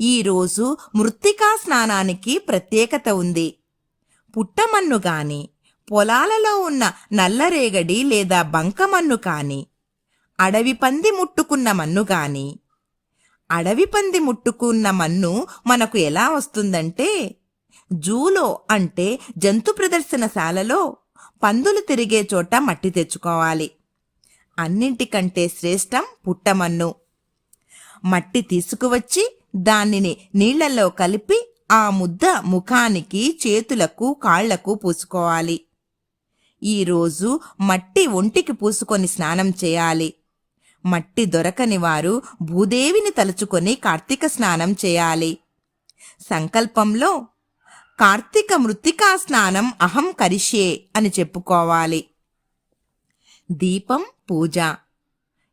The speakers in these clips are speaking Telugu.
ఈరోజు మృత్తికా స్నానానికి ప్రత్యేకత ఉంది. పుట్టమన్ను గాని పొలాలలో ఉన్న నల్లరేగడి లేదా బంకమన్ను కాని అడవి పంది ముట్టుకున్న మన్ను గాని అడవి పంది ముట్టుకున్న మన్ను మనకు ఎలా వస్తుందంటే జూలో అంటే జంతు ప్రదర్శనశాలలో పందులు తిరిగే చోట మట్టి తెచ్చుకోవాలి. అన్నింటికంటే శ్రేష్టం పుట్టమన్ను. మట్టి తీసుకువచ్చి దానిని నీళ్ళలో కలిపి ఆ ముద్ద ముఖానికి చేతులకు కాళ్ళకు పూసుకోవాలి. ఈరోజు మట్టి ఒంటికి పూసుకొని స్నానం చేయాలి. మట్టి దొరకని వారు భూదేవిని తలుచుకొని కార్తీక స్నానం చేయాలి. సంకల్పంలో కార్తీక మృత్తికా స్నానం అహం కరిష్యే అని చెప్పుకోవాలి. దీపం పూజ.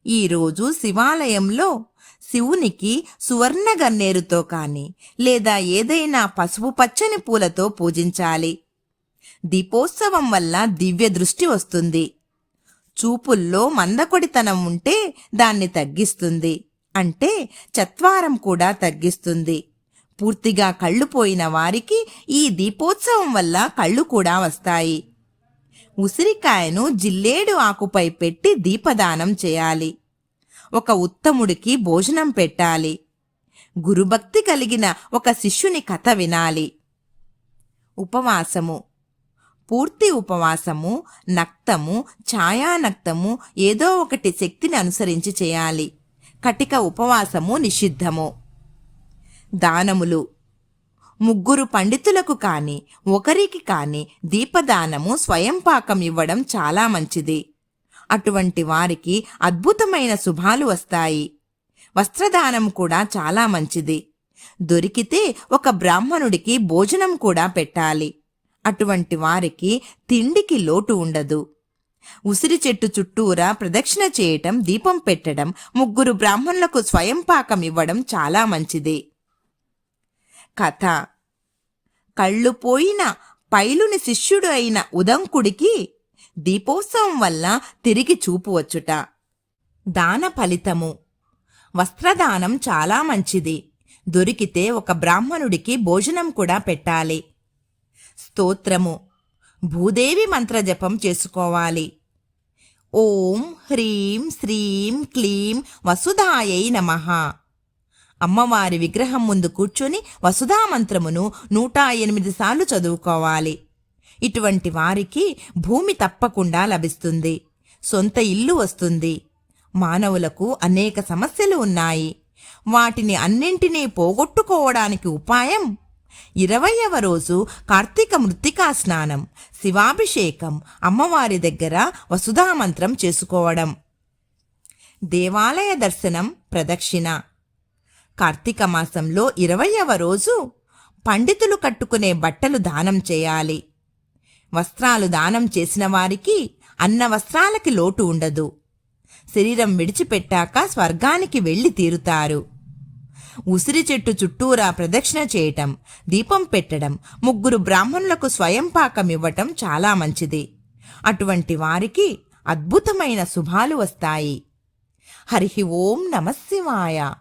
ఈరోజు శివాలయంలో శివునికి సువర్ణ గన్నేరుతో కాని లేదా ఏదైనా పసుపు పచ్చని పూలతో పూజించాలి. దీపోత్సవం వల్ల దివ్య దృష్టి వస్తుంది. చూపుల్లో మందకొడితనం ఉంటే దాన్ని తగ్గిస్తుంది. అంటే చత్వారం కూడా తగ్గిస్తుంది. పూర్తిగా కళ్ళు పోయిన వారికి ఈ దీపోత్సవం వల్ల కళ్ళు కూడా వస్తాయి. ఉసిరికాయను జిల్లేడు ఆకుపై పెట్టి దీపదానం చేయాలి. ఒక ఉత్తముడికి భోజనం పెట్టాలి. గురుభక్తి కలిగిన ఒక శిష్యుని కథ వినాలి. ఉపవాసము. పూర్తి ఉపవాసము నక్తము ఛాయానక్తము ఏదో ఒకటి శక్తిని అనుసరించి చేయాలి. కటిక ఉపవాసము నిషిద్ధము. దానములు. ముగ్గురు పండితులకు కాని ఒకరికి కాని దీపదానము స్వయంపాకం ఇవ్వడం చాలా మంచిది. అటువంటి వారికి అద్భుతమైన శుభాలు వస్తాయి. వస్త్రదానం కూడా చాలా మంచిది. దొరికితే ఒక బ్రాహ్మణుడికి భోజనం కూడా పెట్టాలి. అటువంటి వారికి తిండికి లోటు ఉండదు. ఉసిరి చెట్టు చుట్టూరా ప్రదక్షిణ చేయటం దీపం పెట్టడం ముగ్గురు బ్రాహ్మణులకు స్వయంపాకం ఇవ్వడం చాలా మంచిది. కథ. కళ్ళు పోయిన పైలుని శిష్యుడు అయిన ఉదంకుడికి దీపోత్సవం వల్ల తిరిగి చూపు వచ్చుట. దాన ఫలితము. వస్త్రదానం చాలా మంచిది. దొరికితే ఒక బ్రాహ్మణుడికి భోజనం కూడా పెట్టాలి. స్తోత్రము. భూదేవి మంత్రజపం చేసుకోవాలి. ఓం హ్రీం శ్రీం క్లీం వసుధాయై నమః. అమ్మవారి విగ్రహం ముందు కూర్చొని వసుధా మంత్రమును నూట ఎనిమిది సార్లు చదువుకోవాలి. ఇటువంటి వారికి భూమి తప్పకుండా లభిస్తుంది. సొంత ఇల్లు వస్తుంది. మానవులకు అనేక సమస్యలు ఉన్నాయి. వాటిని అన్నింటినీ పోగొట్టుకోవడానికి ఉపాయం? ఇరవయవ రోజు కార్తీక మృత్తికా స్నానం శివాభిషేకం అమ్మవారి దగ్గర వసుధామంత్రం చేసుకోవడం. దేవాలయ దర్శనం ప్రదక్షిణ. కార్తీక మాసంలో ఇరవయవ రోజు పండితులు కట్టుకునే బట్టలు దానం చేయాలి. వస్త్రాలు దానం చేసిన వారికి అన్న వస్త్రాలకి లోటు ఉండదు. శరీరం విడిచిపెట్టాక స్వర్గానికి వెళ్ళి తీరుతారు. ఉసిరి చెట్టు చుట్టూరా ప్రదక్షిణ చేయటం దీపం పెట్టడం ముగ్గురు బ్రాహ్మణులకు స్వయంపాకం ఇవ్వటం చాలా మంచిది. అటువంటి వారికి అద్భుతమైన శుభాలు వస్తాయి. హరి ఓం నమశివాయ